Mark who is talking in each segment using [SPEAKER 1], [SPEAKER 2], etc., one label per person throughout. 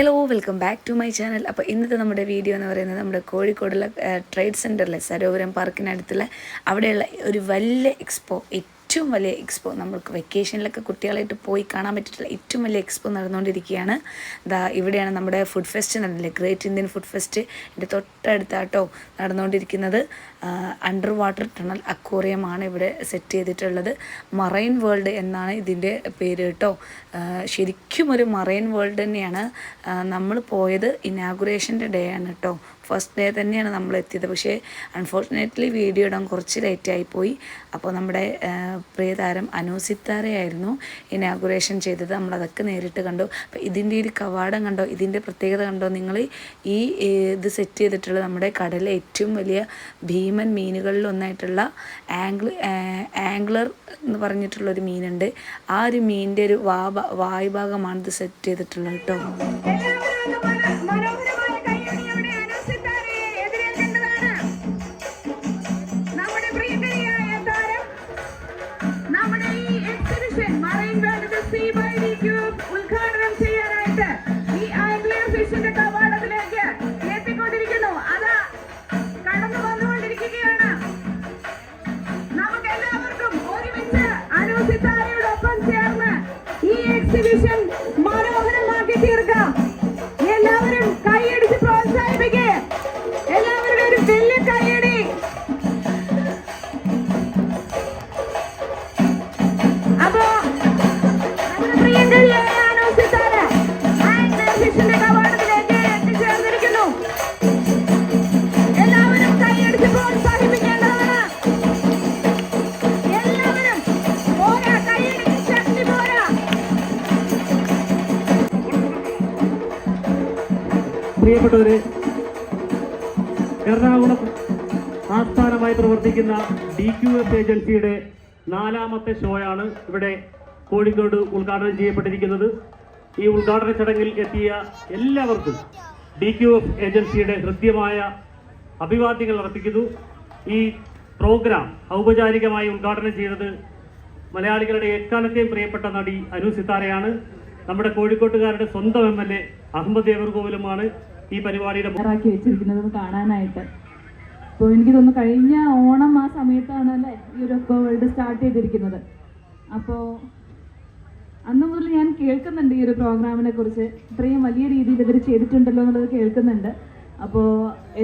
[SPEAKER 1] Hello welcome back to my channel അപ്പോൾ ഇന്നത്തെ നമ്മുടെ വീഡിയോ എന്ന് പറയുന്നത് നമ്മുടെ കോഴിക്കോടുള്ള ട്രേഡ് സെന്ററിലെ സരോവരം പാർക്കിനടുത്തുള്ള അവിടെയുള്ള ഒരു വലിയ എക്സ്പോ ഏറ്റവും വലിയ എക്സ്പോ നമ്മൾക്ക് വെക്കേഷനിലൊക്കെ കുട്ടികളായിട്ട് പോയി കാണാൻ പറ്റിയിട്ടുള്ള ഏറ്റവും വലിയ എക്സ്പോ നടന്നുകൊണ്ടിരിക്കുകയാണ്. ദാ ഇവിടെയാണ് നമ്മുടെ ഫുഡ് ഫെസ്റ്റ് നടന്നില്ലേ ഗ്രേറ്റ് ഇന്ത്യൻ ഫുഡ് ഫെസ്റ്റ് എന്റെ തൊട്ടടുത്താട്ടോ നടന്നുകൊണ്ടിരിക്കുന്നത്. അണ്ടർ വാട്ടർ ടണൽ അക്വോറിയമാണ് ഇവിടെ സെറ്റ് ചെയ്തിട്ടുള്ളത്. മറൈൻ വേൾഡ് എന്നാണ് ഇതിന്റെ പേര് കേട്ടോ. ശരിക്കും ഒരു മറൈൻ വേൾഡ് തന്നെയാണ്. നമ്മൾ പോയത് ഇനാഗുറേഷന്റെ ഡേ ആണ് കേട്ടോ. ഫസ്റ്റ് ഡേ തന്നെയാണ് നമ്മൾ എത്തിയത്. പക്ഷേ അൺഫോർച്ചുനേറ്റ്ലി വീഡിയോ ഇടാൻ കുറച്ച് ലേറ്റ് പോയി. അപ്പോൾ നമ്മുടെ പ്രിയതാരം അനൂസിത്താരയായിരുന്നു ഇനാഗുറേഷൻ ചെയ്തത്. നമ്മളതൊക്കെ നേരിട്ട് കണ്ടു. അപ്പോൾ ഇതിന്റെ ഒരു കവാടം കണ്ടോ? ഇതിന്റെ പ്രത്യേകത കണ്ടോ? നിങ്ങൾ ഈ ഇത് സെറ്റ് ചെയ്തിട്ടുള്ള നമ്മുടെ കടലിലെ ഏറ്റവും വലിയ ഭീമൻ മീനുകളിൽ ഒന്നായിട്ടുള്ള ആംഗ്ല ആംഗ്ലർ എന്ന് പറഞ്ഞിട്ടുള്ളൊരു മീനുണ്ട്. ആ ഒരു മീനിന്റെ ഒരു വാ വായുഭാഗമാണ് ഇത് സെറ്റ് ചെയ്തിട്ടുള്ളത് കേട്ടോ.
[SPEAKER 2] പ്രിയപ്പെട്ടവരെ എറണാകുളം ആസ്ഥാനമായി പ്രവർത്തിക്കുന്ന ഡി ക്യു എഫ് ഏജൻസിയുടെ നാലാമത്തെ ഷോയാണ് ഇവിടെ കോഴിക്കോട് ഉദ്ഘാടനം ചെയ്യപ്പെട്ടിരിക്കുന്നത്. ഈ ഉദ്ഘാടന ചടങ്ങിൽ എത്തിയ എല്ലാവർക്കും ഡി ക്യു എഫ് ഏജൻസിയുടെ ഹൃദ്യമായ അഭിവാദ്യങ്ങൾ അർപ്പിക്കുന്നു. ഈ പ്രോഗ്രാം ഔപചാരികമായി ഉദ്ഘാടനം ചെയ്തത് മലയാളികളുടെ എക്കാലത്തെയും പ്രിയപ്പെട്ട നടി അനു സിത്താരയാണ്. നമ്മുടെ കോഴിക്കോട്ടുകാരുടെ സ്വന്തം എം എൽ എ അഹമ്മദ് ദേവർകോവിലുമാണ് ഈ പരിപാടിയുടെ
[SPEAKER 3] തയ്യാറാക്കി വെച്ചിരിക്കുന്നത് കാണാനായിട്ട്. അപ്പോൾ എനിക്ക് തോന്നുന്നു കഴിഞ്ഞ ഓണം ആ സമയത്താണ് അല്ലേ ഈ ഒരു വേൾഡ് സ്റ്റാർട്ട് ചെയ്തിരിക്കുന്നത്. അപ്പോൾ അന്ന് മുതൽ ഞാൻ കേൾക്കുന്നുണ്ട് ഈ ഒരു പ്രോഗ്രാമിനെ കുറിച്ച്. ഇത്രയും വലിയ രീതിയിൽ ഇവർ ചെയ്തിട്ടുണ്ടല്ലോ എന്നുള്ളത് കേൾക്കുന്നുണ്ട്. അപ്പോൾ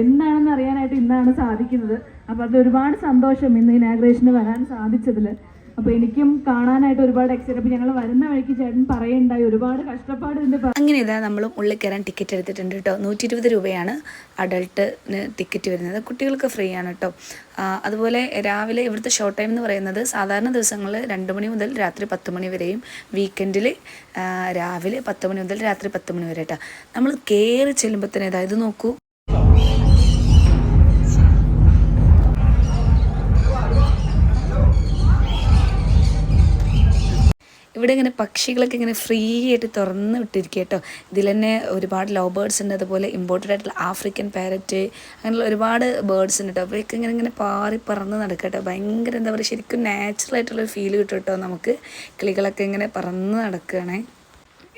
[SPEAKER 3] എന്താണെന്ന് അറിയാനായിട്ട് ഇന്നാണ് സാധിക്കുന്നത്. അപ്പോൾ അത് ഒരുപാട് സന്തോഷം ഇന്ന് ഇനാഗ്രേഷന് വരാൻ സാധിച്ചതിൽ അപ്പോൾ എനിക്കും കാണാനായിട്ട് ഒരുപാട് എക്സൈറ്റ് അപ്പൊ ഞങ്ങൾ വരുന്ന വഴിക്ക് ചേട്ടൻ പറയണ്ടായി ഒരുപാട് കഷ്ടപ്പാട് ഇതിന്റെ
[SPEAKER 1] അങ്ങനെ ഇതാ നമ്മളും ഉള്ളിൽ കയറാൻ ടിക്കറ്റ് എടുത്തിട്ടുണ്ട് കേട്ടോ. നൂറ്റി ഇരുപത് രൂപയാണ് അഡൾട്ടിന് ടിക്കറ്റ് വരുന്നത്. കുട്ടികൾക്ക് ഫ്രീ ആണ് കേട്ടോ. അതുപോലെ രാവിലെ ഇവിടുത്തെ ഷോ ടൈം എന്ന് പറയുന്നത് സാധാരണ ദിവസങ്ങളിൽ രണ്ട് മണി മുതൽ രാത്രി പത്ത് മണി വരെയും വീക്കെൻഡിൽ രാവിലെ പത്ത് മണി മുതൽ രാത്രി പത്ത് മണി വരെ കേട്ടോ. നമ്മൾ കയറി ചെല്ലുമ്പോൾ തന്നെ ഇതാ ഇത് നോക്കൂ. ഇവിടെ ഇങ്ങനെ പക്ഷികളൊക്കെ ഇങ്ങനെ ഫ്രീ ആയിട്ട് തുറന്ന് വിട്ടിരിക്കുക കേട്ടോ. ഇതിൽ തന്നെ ഒരുപാട് ലവ് ബേർഡ്സ് ഉണ്ട്. അതുപോലെ ഇമ്പോർട്ടന്റ് ആയിട്ടുള്ള ആഫ്രിക്കൻ പാരറ്റ് അങ്ങനെയുള്ള ഒരുപാട് ബേർഡ്സ് ഉണ്ട് കേട്ടോ. അവരൊക്കെ ഇങ്ങനെ ഇങ്ങനെ പാറി പറന്ന് നടക്കുക കേട്ടോ. ഭയങ്കര എന്താ പറയുക ശരിക്കും നാച്ചുറൽ ആയിട്ടുള്ളൊരു ഫീൽ കിട്ടും കേട്ടോ നമുക്ക് കിളികളൊക്കെ ഇങ്ങനെ പറന്ന് നടക്കുകയാണേ.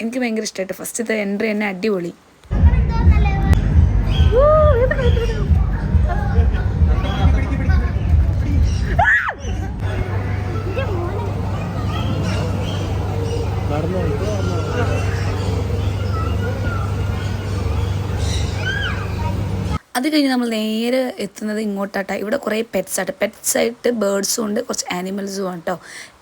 [SPEAKER 1] എനിക്ക് ഭയങ്കര ഇഷ്ടമായിട്ട് ഫസ്റ്റത്തെ എൻട്രി തന്നെ അടിപൊളി. അത് കഴിഞ്ഞ് നമ്മൾ നേരെ എത്തുന്നത് ഇങ്ങോട്ടാട്ടോ. ഇവിടെ കുറേ പെറ്റ്സ് ആട്ടോ. പെറ്റ്സ് ആയിട്ട് ബേർഡ്സും ഉണ്ട് കുറച്ച് ആനിമൽസും ആണ്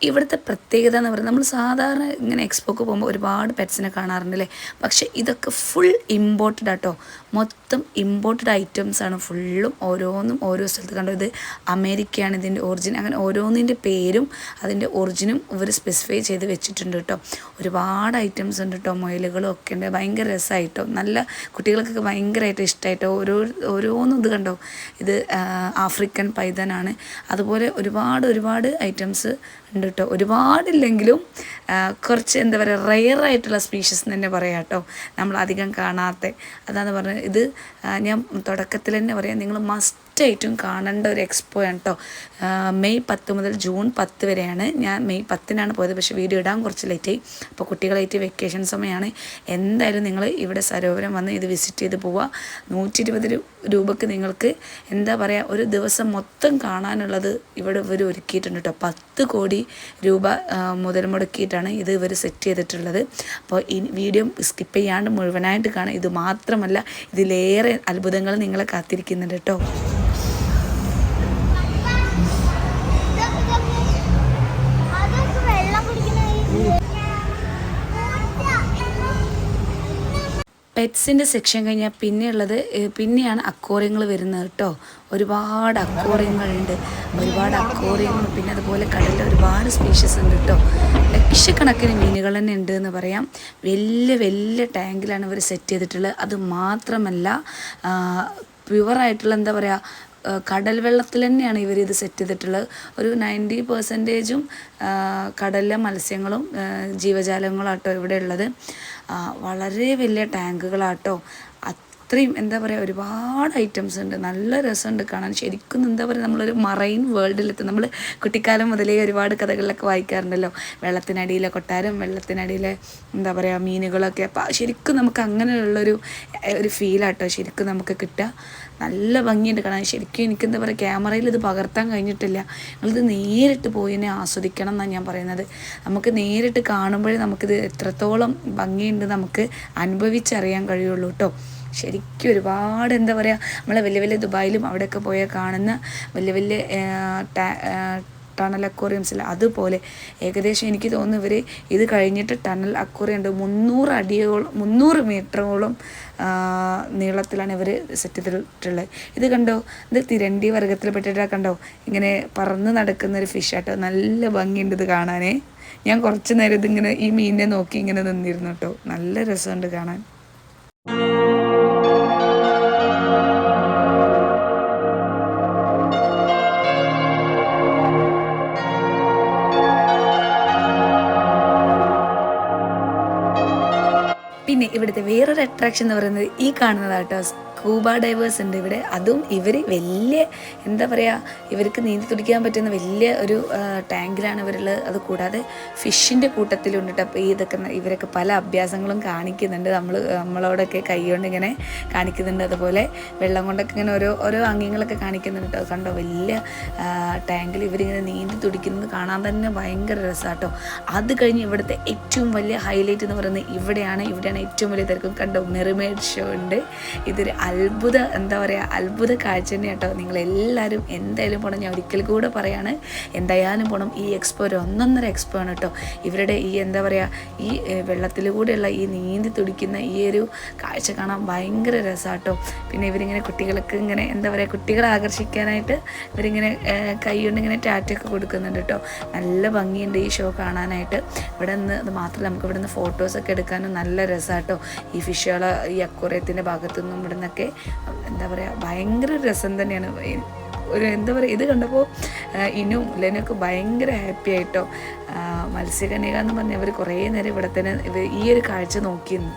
[SPEAKER 1] ഇവിടുത്തെ പ്രത്യേകത എന്ന് പറയുന്നത് നമ്മൾ സാധാരണ ഇങ്ങനെ എക്സ്പോക്ക് പോകുമ്പോൾ ഒരുപാട് പെറ്റ്സിനെ കാണാറുണ്ടല്ലേ? പക്ഷേ ഇതൊക്കെ ഫുൾ ഇമ്പോർട്ടഡ് ആട്ടോ. മൊത്തം ഇമ്പോർട്ടഡ് ഐറ്റംസ് ആണ് ഫുള്ളും ഓരോന്നും ഓരോ സ്ഥലത്ത്. കണ്ടത് ഇത് അമേരിക്കയാണ് ഇതിന്റെ ഒറിജിൻ അങ്ങനെ ഓരോന്നിന്റെ പേരും അതിന്റെ ഒറിജിനും ഇവർ സ്പെസിഫൈ ചെയ്ത് വെച്ചിട്ടുണ്ട് കേട്ടോ. ഒരുപാട് ഐറ്റംസ് ഉണ്ട് കേട്ടോ മൊയിലുകളും ഒക്കെ ഉണ്ട്. ഭയങ്കര രസമായിട്ടോ നല്ല കുട്ടികൾക്കൊക്കെ ഭയങ്കരമായിട്ട് ഇഷ്ടമായിട്ടോ ഓരോ ഓരോന്നും ഇത് കണ്ടോ? ഇത് ആഫ്രിക്കൻ പൈതനാണ്. അതുപോലെ ഒരുപാട് ഒരുപാട് ഐറ്റംസ് ഉണ്ട് കേട്ടോ. ഒരുപാടില്ലെങ്കിലും കുറച്ച് എന്താ പറയുക റെയർ ആയിട്ടുള്ള സ്പീഷീസ് എന്ന് തന്നെ പറയാം കേട്ടോ. നമ്മൾ അധികം കാണാത്ത അതാണ് പറഞ്ഞത് ഇത് ഞാൻ തുടക്കത്തിൽ തന്നെ പറയാം നിങ്ങൾ മസ്റ്റ് മസ്റ്റായിട്ടും കാണേണ്ട ഒരു എക്സ്പോ ആണ് കേട്ടോ മെയ് പത്ത് മുതൽ ജൂൺ പത്ത് വരെയാണ്. ഞാൻ മെയ് പത്തിനാണ് പോയത് പക്ഷേ വീഡിയോ ഇടാൻ കുറച്ച് ലേറ്റ് ആയി. അപ്പോൾ കുട്ടികളായിട്ട് വെക്കേഷൻ സമയമാണ് എന്തായാലും നിങ്ങൾ ഇവിടെ സരോവരം വന്ന് ഇത് വിസിറ്റ് ചെയ്ത് പോവുക നൂറ്റി ഇരുപത് രൂപക്ക് നിങ്ങൾക്ക് എന്താ പറയുക ഒരു ദിവസം മൊത്തം കാണാനുള്ളത് ഇവിടെ ഇവർ ഒരുക്കിയിട്ടുണ്ട് കേട്ടോ പത്ത് കോടി രൂപ മുതൽ മുടക്കിയിട്ടാണ് ഇത് ഇവർ സെറ്റ് ചെയ്തിട്ടുള്ളത്. അപ്പോൾ ഈ വീഡിയോ സ്കിപ്പ് ചെയ്യാണ്ട് മുഴുവനായിട്ട് കാണാം. ഇത് മാത്രമല്ല ഇതിലേറെ അത്ഭുതങ്ങൾ നിങ്ങളെ കാത്തിരിക്കുന്നുണ്ട് കേട്ടോ പെറ്റ്സിന്റെ സെക്ഷൻ കഴിഞ്ഞാൽ പിന്നെയുള്ളത് പിന്നെയാണ് അക്കോറിയങ്ങൾ വരുന്നത് കേട്ടോ. ഒരുപാട് അക്കോറിയങ്ങളുണ്ട് ഒരുപാട് അക്കോറിയങ്ങൾ പിന്നെ അതുപോലെ കടലിൽ ഒരുപാട് സ്പീഷ്യസ് ഉണ്ട് കേട്ടോ. ലക്ഷക്കണക്കിന് മീനുകൾ തന്നെ ഉണ്ട് എന്ന് പറയാം. വലിയ വലിയ ടാങ്കിലാണ് ഇവർ സെറ്റ് ചെയ്തിട്ടുള്ളത്. അത് മാത്രമല്ല പ്യുവറായിട്ടുള്ള എന്താ പറയുക കടൽ വെള്ളത്തിൽ തന്നെയാണ് ഇവർ ഇത് സെറ്റ് ചെയ്തിട്ടുള്ളത്. ഒരു നയന്റി പെർസെന്റേജും കടലിലെ മത്സ്യങ്ങളും ജീവജാലങ്ങളാട്ടോ ഇവിടെ ഉള്ളത്. വളരെ വലിയ ടാങ്കുകളാട്ടോ. അത്രയും എന്താ പറയുക ഒരുപാട് ഐറ്റംസ് ഉണ്ട്. നല്ല രസമുണ്ട് കാണാൻ. ശരിക്കും എന്താ പറയുക നമ്മളൊരു മറൈൻ വേൾഡിലെത്തും നമ്മൾ കുട്ടിക്കാലം മുതലേ ഒരുപാട് കഥകളിലൊക്കെ വായിക്കാറുണ്ടല്ലോ. വെള്ളത്തിനടിയിലെ കൊട്ടാരം വെള്ളത്തിനടിയിലെ എന്താ പറയുക മീനുകളൊക്കെ. അപ്പോൾ ശരിക്കും നമുക്ക് അങ്ങനെയുള്ളൊരു ഒരു ഫീലാട്ടോ ശരിക്കും നമുക്ക് കിട്ടുക. നല്ല ഭംഗിയുണ്ട് കാണാൻ. ശരിക്കും എനിക്ക് എന്താ പറയുക ക്യാമറയിൽ ഇത് പകർത്താൻ കഴിഞ്ഞിട്ടില്ല. നിങ്ങളിത് നേരിട്ട് പോയി തന്നെ ആസ്വദിക്കണം എന്നാണ് ഞാൻ പറയുന്നത്. നമുക്ക് നേരിട്ട് കാണുമ്പോഴേ നമുക്കിത് എത്രത്തോളം ഭംഗിയുണ്ട് നമുക്ക് അനുഭവിച്ചറിയാൻ കഴിയുള്ളൂ കേട്ടോ. ശരിക്കും ഒരുപാട് എന്താ പറയുക നമ്മളെ വലിയ വലിയ ദുബായിലും അവിടെയൊക്കെ പോയാൽ കാണുന്ന വലിയ വലിയ ടണൽ അക്വേറിയംസിൽ. അതുപോലെ ഏകദേശം എനിക്ക് തോന്നുന്നു ഇവർ ഇത് കഴിഞ്ഞിട്ട് ടണൽ അക്വേറിയം ഉണ്ട് മുന്നൂറ് അടിയോളം മുന്നൂറ് മീറ്ററോളം നീളത്തിലാണ് ഇവർ സെറ്റ് ചെയ്തിട്ടുള്ളത്. ഇത് കണ്ടോ? ഇത് തിരണ്ടി വർഗത്തിൽപ്പെട്ടിട്ടാണ് കണ്ടോ? ഇങ്ങനെ പറന്ന് നടക്കുന്ന ഒരു ഫിഷ് ആട്ടോ. നല്ല ഭംഗിയുണ്ട് ഇത് കാണാനേ. ഞാൻ കുറച്ച് നേരം ഇതിങ്ങനെ ഈ മീനിനെ നോക്കി ഇങ്ങനെ നിന്നിരുന്നു കേട്ടോ. നല്ല രസമുണ്ട് കാണാൻ. ഇവിടുത്തെ വേറൊരു അട്രാക്ഷൻ എന്ന് പറയുന്നത് ഈ കാണുന്നതാട്ടോ സ്കൂബ ഡൈവേഴ്സ് ഉണ്ട് ഇവിടെ. അതും ഇവർ വലിയ എന്താ പറയുക ഇവർക്ക് നീന്തി തുടിക്കാൻ പറ്റുന്ന വലിയ ഒരു ടാങ്കിലാണ് ഇവരുള്ളത്. അത് കൂടാതെ ഫിഷിന്റെ കൂട്ടത്തിലുണ്ട് ട്ടോ. അപ്പോൾ ഇതൊക്കെ ഇവരൊക്കെ പല അഭ്യാസങ്ങളും കാണിക്കുന്നുണ്ട്. നമ്മൾ നമ്മളോടൊക്കെ കൈ കൊണ്ട് ഇങ്ങനെ കാണിക്കുന്നുണ്ട്. അതുപോലെ വെള്ളം കൊണ്ടൊക്കെ ഇങ്ങനെ ഓരോ ഓരോ അംഗങ്ങളൊക്കെ കാണിക്കുന്നുണ്ട് കേട്ടോ കണ്ടോ? വലിയ ടാങ്കിൽ ഇവരിങ്ങനെ നീന്തി തുടിക്കുന്നത് കാണാൻ തന്നെ ഭയങ്കര രസമാട്ടോ അത് കഴിഞ്ഞ് ഇവിടുത്തെ ഏറ്റവും വലിയ ഹൈലൈറ്റ് എന്ന് പറയുന്നത് ഇവിടെയാണ്. ഇവിടെയാണ് ഏറ്റവും വലിയ തിരക്കും. കണ്ടോ? മെറിമേഡ് ഷോ ഉണ്ട്. ഇതൊരു അത്ഭുത എന്താ പറയുക അത്ഭുത കാഴ്ച തന്നെ കേട്ടോ. നിങ്ങളെല്ലാവരും എന്തായാലും പോകണം ഞാൻ ഒരിക്കൽ കൂടെ പറയാണ് എന്തായാലും പോകണം ഈ എക്സ്പോ ഒരു ഒന്നൊന്നര എക്സ്പോ ആണ് കേട്ടോ. ഇവരുടെ ഈ എന്താ പറയുക ഈ വെള്ളത്തിലൂടെയുള്ള ഈ നീന്തി തുടിക്കുന്ന ഈ ഒരു കാഴ്ച കാണാൻ ഭയങ്കര രസമാട്ടോ പിന്നെ ഇവരിങ്ങനെ കുട്ടികൾക്ക് ഇങ്ങനെ എന്താ പറയുക കുട്ടികളെ ആകർഷിക്കാനായിട്ട് ഇവരിങ്ങനെ കൈ കൊണ്ടിങ്ങനെ ടാറ്റൊക്കെ കൊടുക്കുന്നുണ്ട് കേട്ടോ. നല്ല ഭംഗിയുണ്ട് ഈ ഷോ കാണാനായിട്ട്. ഇവിടെ നിന്ന് അത് മാത്രമല്ല നമുക്ക് ഇവിടെ നിന്ന് ഫോട്ടോസൊക്കെ എടുക്കാനും നല്ല രസമാട്ടോ ഈ ഫിഷുകളെ ഈ അക്വറിയത്തിന്റെ ഭാഗത്തു നിന്നും ഇവിടെ നിന്നൊക്കെ എന്താ പറയുക ഭയങ്കര രസം തന്നെയാണ്. ഒരു എന്താ പറയുക ഇത് കണ്ടപ്പോൾ ഇനും ലെനൊക്കെ ഭയങ്കര ഹാപ്പി ആയിട്ടോ. മത്സ്യകന്യക എന്ന് പറഞ്ഞാൽ അവർ കുറേ നേരം ഇവിടെ തന്നെ ഈ ഒരു കാഴ്ച നോക്കിയിരുന്നു.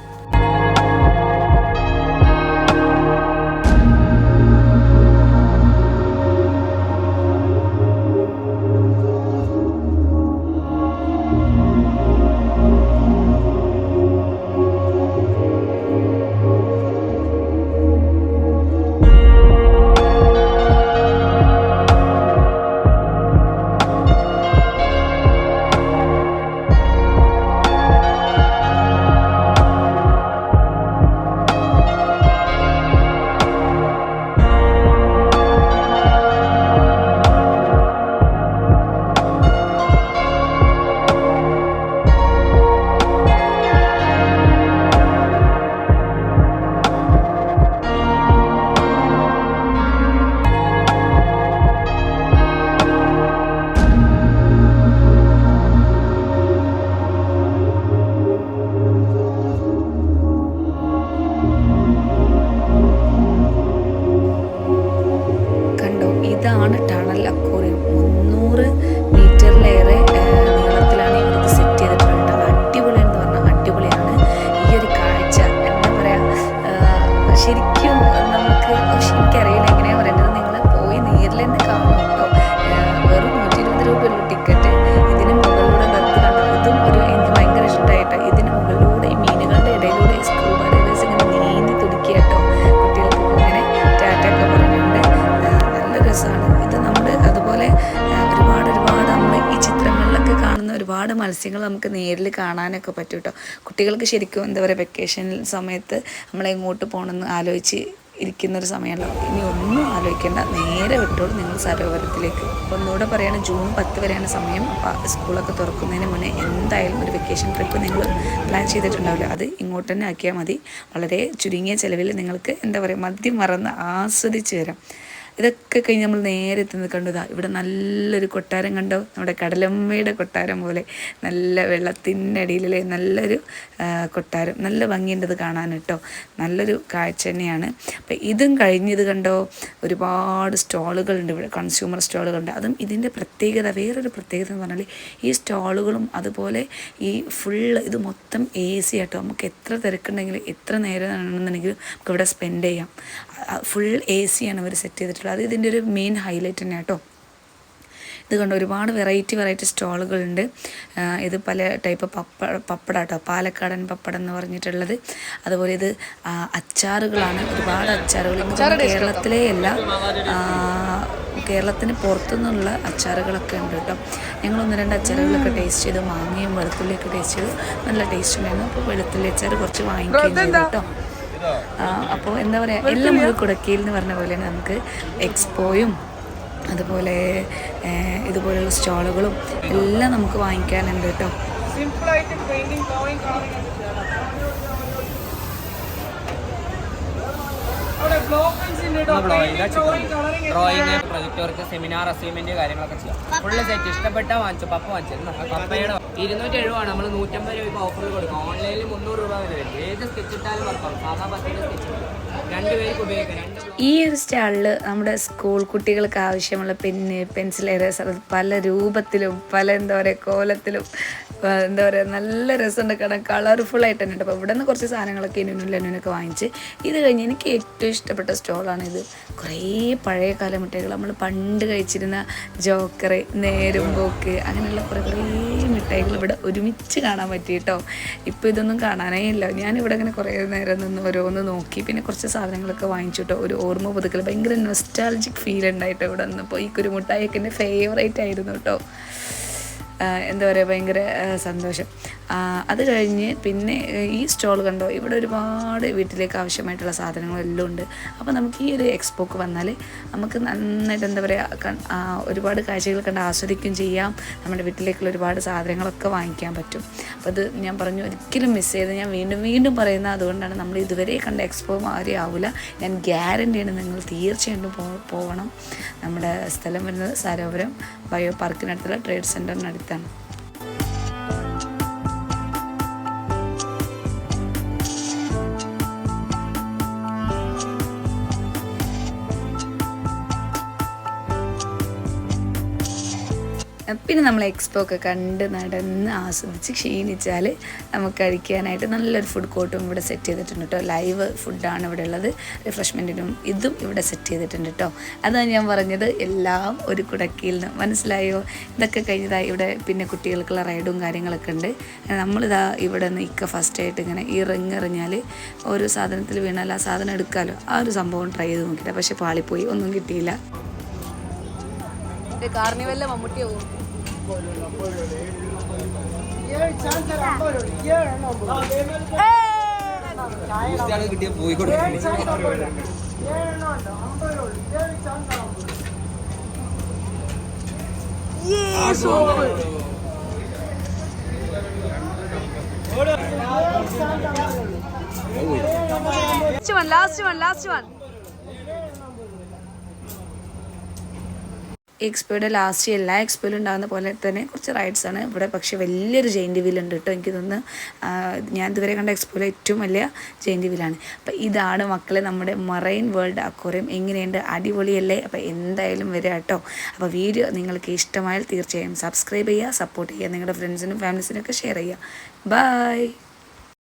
[SPEAKER 1] മത്സ്യങ്ങൾ നമുക്ക് നേരിൽ കാണാനൊക്കെ പറ്റും കേട്ടോ. കുട്ടികൾക്ക് ശരിക്കും എന്താ പറയുക വെക്കേഷൻ സമയത്ത് നമ്മളെങ്ങോട്ട് പോകണമെന്ന് ആലോചിച്ച് ഇരിക്കുന്നൊരു സമയമാണ് ഇനി ഒന്നും ആലോചിക്കേണ്ട. നേരെ വിട്ടോളൂ നിങ്ങൾ സരോവരത്തിലേക്ക്. ഒന്നുകൂടെ പറയുകയാണ് ജൂൺ പത്ത് വരെയാണ് സമയം. അപ്പോൾ സ്കൂളൊക്കെ തുറക്കുന്നതിന് മുന്നേ എന്തായാലും ഒരു വെക്കേഷൻ ട്രിപ്പ് നിങ്ങൾ പ്ലാൻ ചെയ്തിട്ടുണ്ടാവില്ല. അത് ഇങ്ങോട്ട് തന്നെ ആക്കിയാൽ മതി. വളരെ ചുരുങ്ങിയ ചിലവിൽ നിങ്ങൾക്ക് എന്താ പറയുക മദ്യം മറന്ന് ആസ്വദിച്ച് വരാം. ഇതൊക്കെ കഴിഞ്ഞ് നമ്മൾ നേരെ എത്തുന്നത് കണ്ടതാ ഇവിടെ നല്ലൊരു കൊട്ടാരം കണ്ടോ. നമ്മുടെ കടലമ്മയുടെ കൊട്ടാരം പോലെ നല്ല വെള്ളത്തിന്റെ അടിയിലെ നല്ലൊരു കൊട്ടാരം. നല്ല ഭംഗിയുണ്ടത് കാണാൻ കേട്ടോ. നല്ലൊരു കാഴ്ച തന്നെയാണ്. അപ്പം ഇതും കഴിഞ്ഞത് കണ്ടോ ഒരുപാട് സ്റ്റോളുകളുണ്ട് ഇവിടെ കൺസ്യൂമർ സ്റ്റോളുകളുണ്ട് അതും ഇതിന്റെ പ്രത്യേകത വേറൊരു പ്രത്യേകത എന്ന് പറഞ്ഞാൽ ഈ സ്റ്റോളുകളും അതുപോലെ ഈ ഫുള്ള് ഇത് മൊത്തം എ സി ആട്ടോ. നമുക്ക് എത്ര തിരക്കുണ്ടെങ്കിലും എത്ര നേരം ആണെന്നുണ്ടെങ്കിലും നമുക്ക് ഇവിടെ സ്പെൻഡ് ചെയ്യാം ഫുൾ എ സി ആണ് അവർ സെറ്റ് ചെയ്തിട്ടുള്ളത്. അത് ഇതിന്റെ ഒരു മെയിൻ ഹൈലൈറ്റ് തന്നെ കേട്ടോ. ഇത് കണ്ട് ഒരുപാട് വെറൈറ്റി വെറൈറ്റി സ്റ്റോളുകളുണ്ട്. ഇത് പല ടൈപ്പ് പപ്പ പപ്പട കേട്ടോ. പാലക്കാടൻ പപ്പടം എന്ന് പറഞ്ഞിട്ടുള്ളത്. അതുപോലെ ഇത് അച്ചാറുകളാണ്. ഒരുപാട് അച്ചാറുകൾ കേരളത്തിലെ അല്ല കേരളത്തിന് പുറത്തുനിന്നുള്ള അച്ചാറുകളൊക്കെ ഉണ്ട് കേട്ടോ. ഞങ്ങൾ ഒന്ന് രണ്ട് അച്ചാറുകളൊക്കെ ടേസ്റ്റ് ചെയ്തു മാങ്ങയും വെളുത്തുള്ളിയൊക്കെ ടേസ്റ്റ് ചെയ്തു നല്ല ടേസ്റ്റ് ഉണ്ടായിരുന്നു. അപ്പോൾ വെളുത്തുള്ളി അച്ചാർ കുറച്ച് വാങ്ങിക്കുകയും ചെയ്തു കേട്ടോ. അപ്പോൾ എന്താ പറയുക എല്ലാം ഒരു കുടക്കയിൽ എന്ന് പറഞ്ഞ പോലെയാണ് നമുക്ക് എക്സ്പോയും അതുപോലെ ഇതുപോലെയുള്ള ഇതുപോലുള്ള സ്റ്റോളുകളും എല്ലാം നമുക്ക് വാങ്ങിക്കാനുണ്ട് കേട്ടോ.
[SPEAKER 4] സിമ്പിളായിട്ട് drawing drawing
[SPEAKER 5] project work seminar assignment കാര്യങ്ങളൊക്കെ ചെയ്യാം. ഫുള്ള് സെറ്റ് ഇഷ്ടപ്പെട്ട വാങ്ങിച്ചു പപ്പ വാങ്ങിച്ചു. പപ്പയുടെ ഇരുന്നൂറ്റി എഴുപതാണ് നമ്മൾ നൂറ്റമ്പത് രൂപ ഇപ്പോൾ ഓഫറിൽ കൊടുക്കും ഓൺലൈനിൽ മുന്നൂറ് രൂപ വരെ വരും. ഏത് സ്കെച്ച് ഇട്ടാലും വർക്കാവും. സാധാ പത്തിന്റെ സ്കെച്ച് രണ്ട് പേർക്ക് ഉപയോഗിക്കാം. രണ്ട്
[SPEAKER 1] ഈ ഒരു സ്റ്റാളിൽ നമ്മുടെ സ്കൂൾ കുട്ടികൾക്ക് ആവശ്യമുള്ള പെന്ന് പെൻസിൽ എറേസർ പല രൂപത്തിലും പല എന്താ പറയുക കോലത്തിലും എന്താ പറയുക നല്ല രസമുണ്ട് കാരണം കളർഫുൾ ആയിട്ട് തന്നെ അപ്പോൾ ഇവിടെ നിന്ന് കുറച്ച് സാധനങ്ങളൊക്കെ ഇനുനും വാങ്ങിച്ച് ഇത് കഴിഞ്ഞ് എനിക്ക് ഏറ്റവും ഇഷ്ടപ്പെട്ട സ്റ്റോളാണ് ഇത്. കുറേ പഴയ കാല മിഠായികൾ നമ്മൾ പണ്ട് കഴിച്ചിരുന്ന ജോക്കറ് നേരും പോക്ക് അങ്ങനെയുള്ള കുറേ കുറേ മിഠായികൾ ഇവിടെ ഒരുമിച്ച് കാണാൻ പറ്റി കേട്ടോ ഇപ്പോൾ ഇതൊന്നും കാണാനേ ഇല്ല. ഞാനിവിടെ ഇങ്ങനെ കുറേ നേരം നിന്ന് ഓരോന്ന് നോക്കി. പിന്നെ കുറച്ച് സാധനങ്ങളൊക്കെ വാങ്ങിച്ചു കേട്ടോ ഒരു ഓർമ്മ പുതുക്കൽ ഭയങ്കര നൊസ്റ്റാൾജിക് ഫീൽ ഉണ്ടായിട്ടോ ഇവിടെ നിന്നപ്പോൾ ഈ കുരുമുട്ടായൊക്കെ എന്റെ ഫേവറേറ്റ് ആയിരുന്നു കേട്ടോ എന്താ പറയുക ഭയങ്കര സന്തോഷം. അത് കഴിഞ്ഞ് പിന്നെ ഈ സ്റ്റോൾ കണ്ടോ? ഇവിടെ ഒരുപാട് വീട്ടിലേക്ക് ആവശ്യമായിട്ടുള്ള സാധനങ്ങളെല്ലാം ഉണ്ട്. അപ്പോൾ നമുക്ക് ഈ ഒരു എക്സ്പോക്ക് വന്നാൽ നമുക്ക് നന്നായിട്ട് എന്താ പറയുക ഒരുപാട് കാഴ്ചകൾ കണ്ട് ആസ്വദിക്കുകയും ചെയ്യാം. നമ്മുടെ വീട്ടിലേക്കുള്ള ഒരുപാട് സാധനങ്ങളൊക്കെ വാങ്ങിക്കാൻ പറ്റും. അപ്പോൾ അത് ഞാൻ പറഞ്ഞു ഒരിക്കലും മിസ് ചെയ്ത് ഞാൻ വീണ്ടും വീണ്ടും പറയുന്ന അതുകൊണ്ടാണ് നമ്മൾ ഇതുവരെ കണ്ട എക്സ്പോ മാറി ആവില്ല ഞാൻ ഗ്യാരന്റിയാണ് നിങ്ങൾ തീർച്ചയായിട്ടും പോകണം നമ്മുടെ സ്ഥലം വരുന്നത് സരോവരം ബയോ പാർക്കിനടുത്തുള്ള ട്രേഡ് സെന്ററിനടുത്താണ് പിന്നെ നമ്മൾ എക്സ്പോ ഒക്കെ കണ്ട് നടന്ന് ആസ്വദിച്ച് ക്ഷീണിച്ചാൽ നമുക്ക് കഴിക്കാനായിട്ട് നല്ലൊരു ഫുഡ് കോർട്ടും ഇവിടെ സെറ്റ് ചെയ്തിട്ടുണ്ട് കേട്ടോ ലൈവ് ഫുഡാണ് ഇവിടെ ഉള്ളത്. റിഫ്രഷ്മെന്റിനും ഇതും ഇവിടെ സെറ്റ് ചെയ്തിട്ടുണ്ട് കേട്ടോ അതാണ് ഞാൻ പറഞ്ഞത് എല്ലാം ഒരു കുടക്കിയിൽ നിന്ന് മനസ്സിലായോ? ഇതൊക്കെ കഴിഞ്ഞതായി ഇവിടെ പിന്നെ കുട്ടികൾക്കുള്ള റൈഡും കാര്യങ്ങളൊക്കെ ഉണ്ട്. നമ്മളിതാ ഇവിടെ നിന്ന് ഇക്ക ഫസ്റ്റ് ആയിട്ട് ഇങ്ങനെ ഈ റിങ് എറിഞ്ഞാൽ ഓരോ സാധനത്തിൽ വീണാൽ ആ സാധനം എടുക്കാമല്ലോ ആ ഒരു സംഭവം ട്രൈ ചെയ്ത് നോക്കിയിട്ട് പക്ഷേ പാളിപ്പോയി. ഒന്നും കിട്ടിയില്ല. കാർണിവലിലെ മമ്മൂട്ടിയാവും?
[SPEAKER 5] കിട്ടിയ പോയി
[SPEAKER 1] last one last one last one എക്സ്പോയുടെ last എല്ലാ എക്സ്പോയിലും ഉണ്ടാകുന്ന പോലെ തന്നെ കുറച്ച് റൈഡ്സ് ആണ്. ഇവിടെ പക്ഷേ വലിയൊരു ജെയിന്റ് വീൽ ഉണ്ട് കേട്ടോ എനിക്ക് തോന്നുന്നു ഞാൻ ഇതുവരെ കണ്ട എക്സ്പോയിലെ ഏറ്റവും വലിയ ജെയിന്റ് വീലാണ് അപ്പോൾ ഇതാണ് മക്കളെ നമ്മുടെ മറൈൻ വേൾഡ് അക്വറിയം എങ്ങനെയുണ്ട്? അടിപൊളിയല്ലേ? അപ്പോൾ എന്തായാലും വരിക കേട്ടോ അപ്പോൾ വീഡിയോ നിങ്ങൾക്ക് ഇഷ്ടമായാൽ തീർച്ചയായും സബ്സ്ക്രൈബ് ചെയ്യുക സപ്പോർട്ട് ചെയ്യുക നിങ്ങളുടെ ഫ്രണ്ട്സിനും ഫാമിലീസിനും ഒക്കെ ഷെയർ ചെയ്യുക. ബൈ